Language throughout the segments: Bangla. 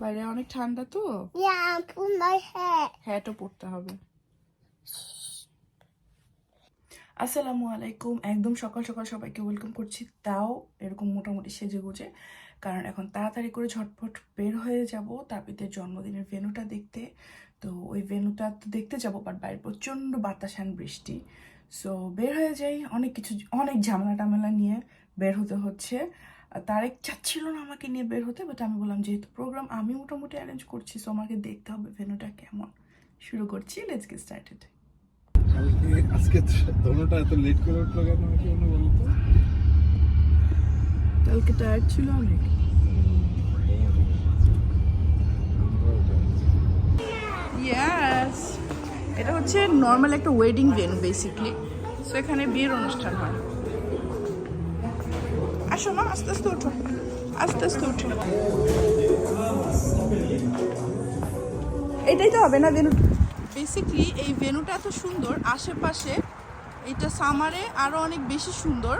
বাইরে অনেক ঠান্ডা তো? Hair হ্যাটও পরতে হবে। আসসালামু আলাইকুম। একদম সকাল সকাল সবাইকে ওয়েলকাম করছি। তাও এরকম মোটামুটি সেজে গুজে। কারণ এখন তাড়াতাড়ি করে ঝটপট বের হয়ে যাব। তাপিতের জন্মদিনের ভেনুটা দেখতে। তো ওই ভেনুটা তো দেখতে যাব বাট বাইরে প্রচণ্ড বাতাস অ্যান্ড বৃষ্টি। সো বের হয়ে যাই। অনেক কিছু অনেক ঝামেলা টামেলা নিয়ে বের হতে হচ্ছে। তারেক চাচ্ছিল না আমাকে নিয়ে বের হতে বাট আমি বললাম যেহেতু প্রোগ্রাম আমি মোটামুটি অ্যারেঞ্জ করছি সো আমাকে দেখতে হবে ভেনুটা কেমন। শুরু করছি লেটস গেট স্টার্টেড আজকে দোনোটা এত লেট করে উঠল কেন আমাকে বলতো কালকে টায়ার্ড ছিল অনেক। ইয়াস এটা হচ্ছে নর্মাল একটা ওয়েডিং ভেন্যু বেসিকলি সো এখানে বিয়ের অনুষ্ঠান হয়। আসো মা, আস্তে আস্তে ওঠো। আস্তে আস্তে ওঠো। এটাই তো হবে না ভেনু? বেসিকলি এই ভেনুটা এত সুন্দর, আশেপাশে এটা সামারে আরও অনেক বেশি সুন্দর।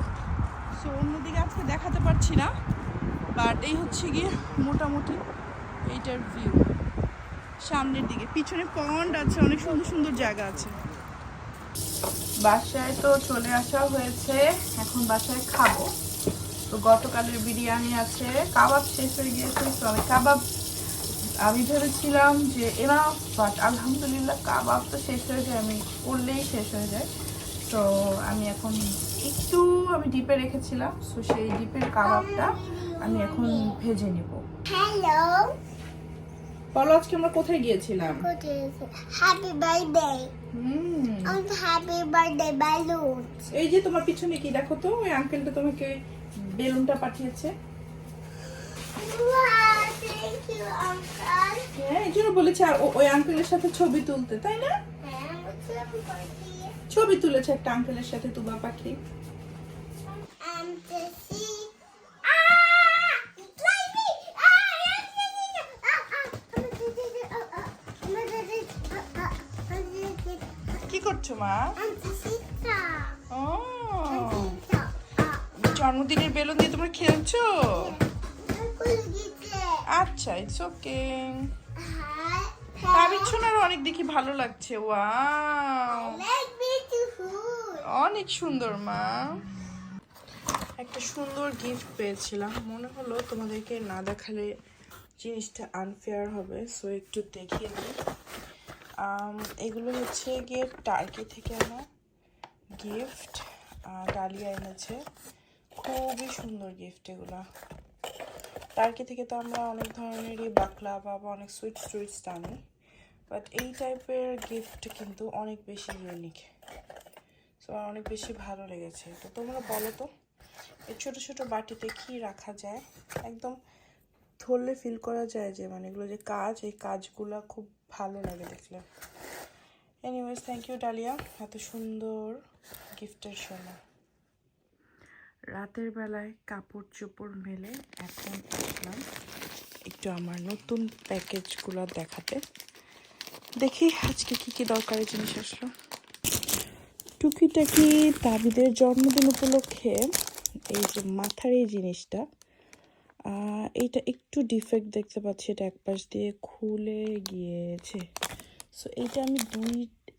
সো অন্যদিকে আজকে দেখাতে পারছি না বাট এই হচ্ছে গিয়ে মোটামুটি এইটার ভিউ সামনের দিকে, পিছনে পন্ড আছে, অনেক সুন্দর সুন্দর জায়গা আছে। বাসায় তো চলে আসা হয়েছে, এখন বাসায় খাব। তো গতকালের বিরিয়ানি আছে। কাবাব শেষ হয়ে গিয়েছে তো আমি কাবাব। আমি ভেবেছিলাম যে এরা বাট আলহামদুলিল্লাহ কাবাব তো শেষ হয়ে যায় আমি করলেই শেষ হয়ে যায়। তো আমি এখন একটু আমি ডিপে রেখেছিলাম সো সেই ডিপের কাবাবটা আমি এখন ভেজে নিব। Hello বলো আজকে আমরা কোথায় গিয়েছিলাম? Happy birthday হুম। Happy birthday balloons এই যে তোমার পিছনে কি দেখো তো ওই আঙ্কেলটা তোমাকে বেলুনটা পাঠিয়েছে। ছবি তুলতে তাই না? ছবি তুলেছে একটা আঙ্কেলের সাথে তুবা পাখি। কি করছ মা? জন্মদিনের বেলুন দিয়ে তোমরা খেলছো? আচ্ছা ইটস ওকে তাবিজ শোনারও অনেক দেখি ভালো লাগছে। অনেক সুন্দর, মা। একটা সুন্দর গিফট পেয়েছিলাম। মনে হলো তোমাদেরকে না দেখালে জিনিসটা আনফেয়ার হবে সো একটু দেখিয়ে দিই। এগুলো হচ্ছে গিয়ে টার্কি থেকে আনা গিফট ডালিয়া এনেছে। খুবই সুন্দর গিফট এগুলা। টার্কি থেকে তো আমরা অনেক ধরনেরই বাকলা বা অনেক সুইট সুইটস টানি বাট এই টাইপের গিফট কিন্তু অনেক বেশি ইউনিক সো আমার অনেক বেশি ভালো লেগেছে। তো তোমরা বলো তো, এই ছোটো ছোটো বাটিতে কি রাখা যায়? একদম ধরলে ফিল করা যায় যে মানে এগুলো যে কাজ, এই কাজগুলো খুব ভালো লাগে দেখলে। এনিওয়েজ থ্যাংক ইউ ডালিয়া এত সুন্দর গিফটের জন্য। রাতের বেলায় কাপড় চোপড় মেলে এখন আসলাম একটু আমার নতুন প্যাকেজগুলো দেখাতে। দেখি আজকে কি কি দরকারি জিনিস আসলো। টুকিটাকি তাবিদের জন্মদিন উপলক্ষে এই যে মাথার এই জিনিসটা এইটা একটু ডিফেক্ট দেখতে পাচ্ছি, এটা এক পাশ দিয়ে খুলে গিয়েছে। সো এইটা আমি দুই,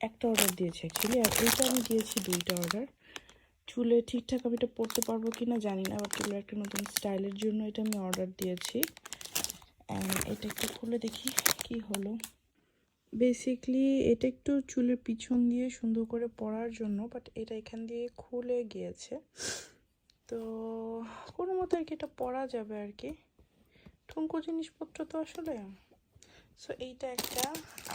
একটা অর্ডার দিয়েছি অ্যাকচুয়ালি আর এইটা আমি দিয়েছি দুইটা অর্ডার চুলে ঠিকঠাক আমি এটা পরতে পারব কি না জানি না বাট চুলের একটা নতুন স্টাইলের জন্য এটা আমি অর্ডার দিয়েছি। এটা একটু খুলে দেখি কি হলো। বেসিকলি এটা একটু চুলের পিছন দিয়ে সুন্দর করে পরার জন্য বাট এটা এখান দিয়ে খুলে গিয়েছে। তো কোনো মতো আর কি এটা পরা যাবে আর কি। ঠুঙ্কো জিনিসপত্র তো আসলে। সো এইটা একটা,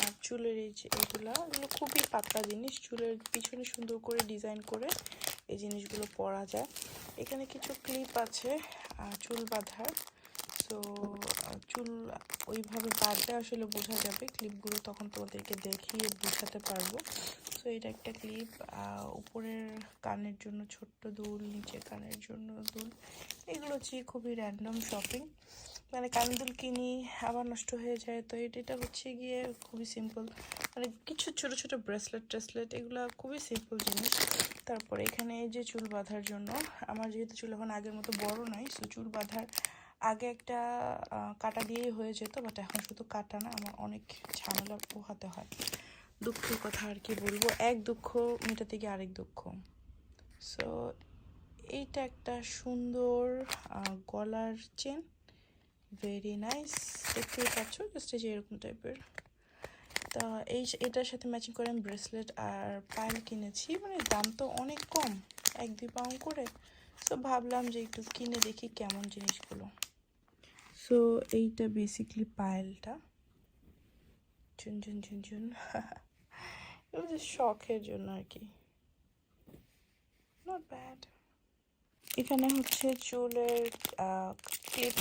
আর চুলের এই যে এগুলা, এগুলো খুবই পাতলা জিনিস, চুলের পিছনে সুন্দর করে ডিজাইন করে এই জিনিসগুলো পরা যায়। এখানে কিছু ক্লিপ আছে চুল বাঁধার। সো চুল ওইভাবে বাঁধলে আসলে বোঝা যাবে। ক্লিপগুলো তখন তোমাদেরকে দেখিয়ে বোঝাতে পারব। সো এটা একটা ক্লিপ উপরের কানের জন্য ছোট্ট দুল নিচে কানের জন্য দুল। এগুলো হচ্ছে খুবই র্যান্ডম শপিং মানে কানের দুল কিনি, আবার নষ্ট হয়ে যায়। তো এটা হচ্ছে গিয়ে খুবই সিম্পল মানে কিছু ছোট ছোট ব্রেসলেট ট্রেসলেট এগুলো খুবই সিম্পল জিনিস। তারপরে এখানে এই যে চুল বাঁধার জন্য, আমার যেহেতু চুল এখন আগের মতো বড় নয় সো চুল বাঁধার আগে একটা কাটা দিয়েই হয়ে যেত বাট এখন শুধু কাটা না, আমার অনেক ঝামেলা পোহাতে হয়। দুঃখের কথা আর কি বলব? এক দুঃখ মেটাতে গিয়ে আরেক দুঃখ। সো এইটা একটা সুন্দর গলার চেন ভেরি নাইস দেখতেই পাচ্ছ জাস্ট এরকম টাইপের তা এই এটার সাথে ম্যাচিং করে আমি ব্রেসলেট আর পায়েল কিনেছি। মানে দাম তো অনেক কম, এক দুই পাউন্ড করে। সো ভাবলাম যে একটু কিনে দেখি কেমন জিনিসগুলো। সো এইটা বেসিকলি পায়েলটা ঝুন ঝুন এগুলো যে শখের জন্য আর কি। নট ব্যাড এখানে হচ্ছে চুলের ক্লিপ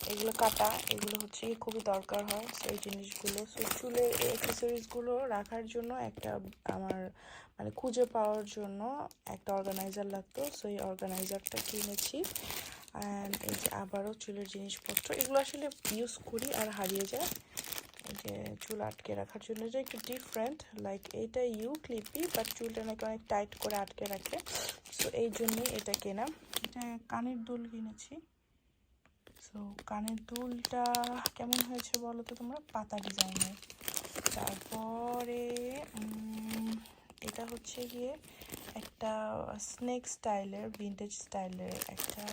এগুলো কাটা, এগুলো হচ্ছে খুবই দরকার হয় সেই জিনিসগুলো। সো চুলের অ্যাক্সেসরিজগুলো রাখার জন্য একটা আমার মানে খুঁজে পাওয়ার জন্য একটা অর্গানাইজার লাগতো। সো এই অর্গানাইজারটা কিনেছি। অ্যান্ড এই যে আবারও চুলের জিনিসপত্র, এগুলো আসলে ইউজ করি আর হারিয়ে যায়। যে চুল আটকে রাখার জন্য এটা একটু ডিফারেন্ট লাইক এইটা ইউ ক্লিপি বাট চুলটা নাকি অনেক টাইট করে আটকে রাখে। সো এই জন্যই এটা কেনা। এটা কানের দুল কিনেছি। সো কানের দুলটা কেমন হয়েছে বলো তো তোমরা? পাতা ডিজাইনের তারপরে এটা হচ্ছে গিয়ে একটা স্নেক স্টাইলের ভিন্টেজ স্টাইলের একটা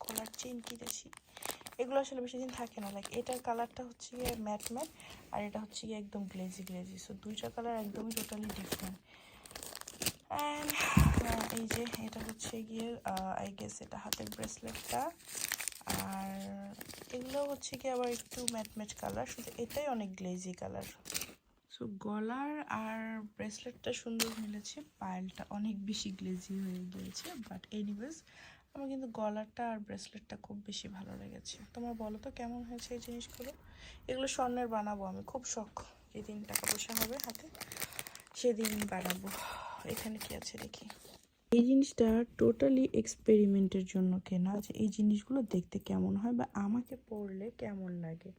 কলার চেন কিনেছি এগুলো আসলে বেশি দিন থাকে না। লাইক এটার কালারটা হচ্ছে গিয়ে ম্যাট ম্যাট আর এটা হচ্ছে গিয়ে একদম গ্লেজি গ্লেজি সো দুইটা কালার একদমই টোটালি ডিফারেন্ট অ্যান্ড এই যে, এটা হচ্ছে গিয়ে আই গেস এটা হাতের ব্রেসলেটটা আর এগুলো হচ্ছে কি আবার একটু ম্যাট ম্যাট কালার, শুধু এটাই অনেক গ্লেজি কালার। সো গলার আর ব্রেসলেটটা সুন্দর মিলেছে, পায়েলটা অনেক বেশি গ্লেজি হয়ে গিয়েছে বাট এনিওয়েজ আমার কিন্তু গলারটা আর ব্রেসলেটটা খুব বেশি ভালো লেগেছে। তোমার বলো তো, কেমন হয়েছে এই জিনিসগুলো? এগুলো স্বর্ণের বানাবো আমি, খুব শখ। যেদিন টাকা পয়সা হবে হাতে, সেদিন বানাবো। এখানে কি আছে দেখি। এই জিনিসটা টোটালি এক্সপেরিমেন্টের জন্য কেনা। যে এই জিনিসগুলো দেখতে কেমন হয় বা আমাকে পরলে কেমন লাগে।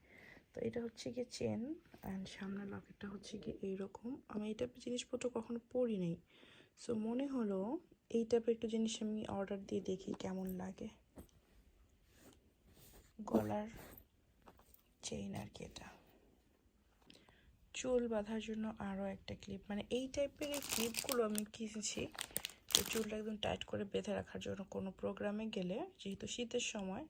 তো এটা হচ্ছে গিয়ে চেন অ্যান্ড সামনের লকেটটা হচ্ছে গিয়ে এইরকম। আমি এই টাইপের জিনিসপত্র কখনো পরি নাই। সো মনে হলো এই টাইপের একটু জিনিস আমি অর্ডার দিয়ে দেখি কেমন লাগে। গলার চেইন আর কি এটা। চুল বাঁধার জন্য আরও একটা ক্লিপ মানে এই টাইপের এই ক্লিপগুলো আমি কিনেছি যে চুলটা একদম টাইট করে বেঁধে রাখার জন্য কোনো প্রোগ্রামে গেলে, যেহেতু শীতের সময়,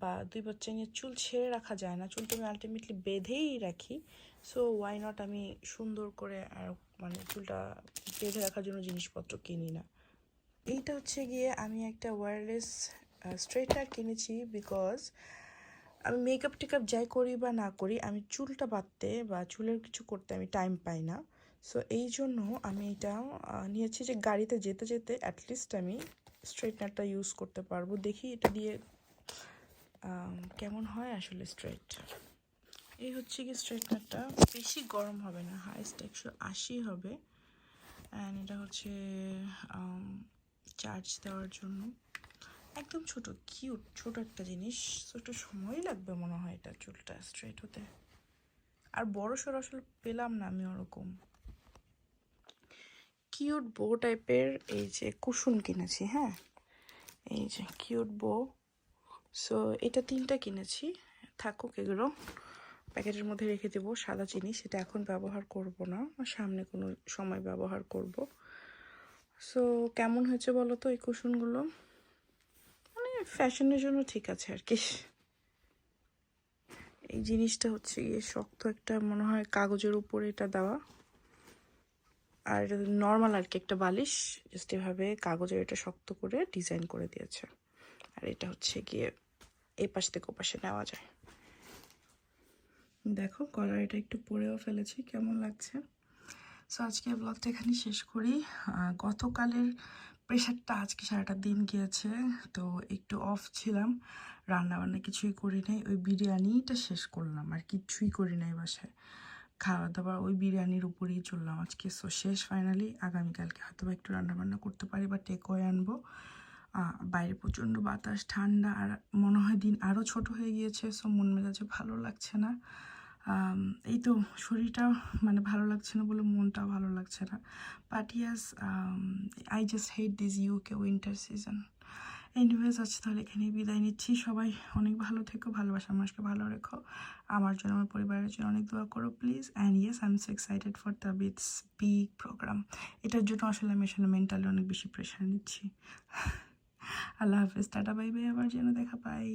বা দুই বাচ্চা নিয়ে চুল ছেড়ে রাখা যায় না, চুলটা আমি আলটিমেটলি বেঁধেই রাখি। সো ওয়াই নট আমি সুন্দর করে আর মানে চুলটা বেঁধে রাখার জন্য জিনিসপত্র কিনি না। এইটা হচ্ছে গিয়ে আমি একটা ওয়্যারলেস স্ট্রেটার কিনেছি বিকজ আমি মেকআপ টেকআপ যাই করি বা না করি, আমি চুলটা বাঁধতে বা চুলের কিছু করতে আমি টাইম পাই না। সো এই জন্য আমি এটা নিয়েছি যে গাড়িতে যেতে যেতে অ্যাটলিস্ট আমি স্ট্রেটনারটা ইউজ করতে পারব। দেখি এটা দিয়ে কেমন হয় আসলে স্ট্রেট এই হচ্ছে কি স্ট্রেটনারটা বেশি গরম হবে না হাইস্ট একশো আশি হবে। অ্যান্ড এটা হচ্ছে চার্জ দেওয়ার জন্য। একদম ছোট কিউট ছোট একটা জিনিস। একটু সময় লাগবে মনে হয় এটা চুলটা স্ট্রেট হতে। আর বড় সড়ো আসলে পেলাম না আমি ওরকম। কিউট বো টাইপের এই যে কুসুম কিনেছি হ্যাঁ? এই যে কিউট বো সো এটা তিনটা কিনেছি। থাকুক এগুলো। প্যাকেটের মধ্যে রেখে দেবো সাদা চিনি, সেটা এখন ব্যবহার করব না। সামনে কোনো সময় ব্যবহার করব। সো কেমন হয়েছে বলো তো এই কুশনগুলো মানে ফ্যাশনের জন্য ঠিক আছে আর কি। এই জিনিসটা হচ্ছে গিয়ে শক্ত একটা, মনে হয় কাগজের উপরে এটা দেওয়া। আর নর্মাল আর কি একটা বালিশ জাস্ট এভাবে কাগজের এটা শক্ত করে ডিজাইন করে দিয়েছে। আর এটা হচ্ছে গিয়ে এই পাশ থেকে ও পাশে নেওয়া যায়। দেখো গলার এটা একটু পরেও ফেলেছি, কেমন লাগছে? সো আজকে ব্লগটা এখানে শেষ করি। গতকালের প্রেশারটা আজকে সারাটা দিন গিয়েছে, তো একটু অফ ছিলাম। রান্না বান্না কিছুই করি নাই, ওই বিরিয়ানিটা শেষ করলাম, আর কিছুই করি নাই বাসায়। খাওয়া দাওয়া ওই বিরিয়ানির উপরেই চললাম আজকে। সো শেষ ফাইনালি আগামীকালকে হয়তো বা একটু রান্না বান্না করতে পারি বা টেক হয়ে আনব। বাইরে প্রচণ্ড বাতাস, ঠান্ডা, আর মনে হয় দিন আরও ছোট হয়ে গিয়েছে সো মন মেজাজে ভালো লাগছে না। এই তো শরীরটা মানে ভালো লাগছে না বলে মনটাও ভালো লাগছে না। But yes I just hate this UK winter season anyways আছে তাহলে এখানে বিদায় নিচ্ছি। সবাই অনেক ভালো থেকো ভালোবাসা মানুষকে ভালো রেখো। আমার জন্য, আমার পরিবারের জন্য অনেক দোয়া করো please and yes I am so excited for the beats big programme এটার জন্য আসলে আমি আসলে মেন্টালি অনেক বেশি প্রেশার নিচ্ছি। আল্লাহ হাফেজ, টাটা বাই বাই আবার যেন দেখা পাই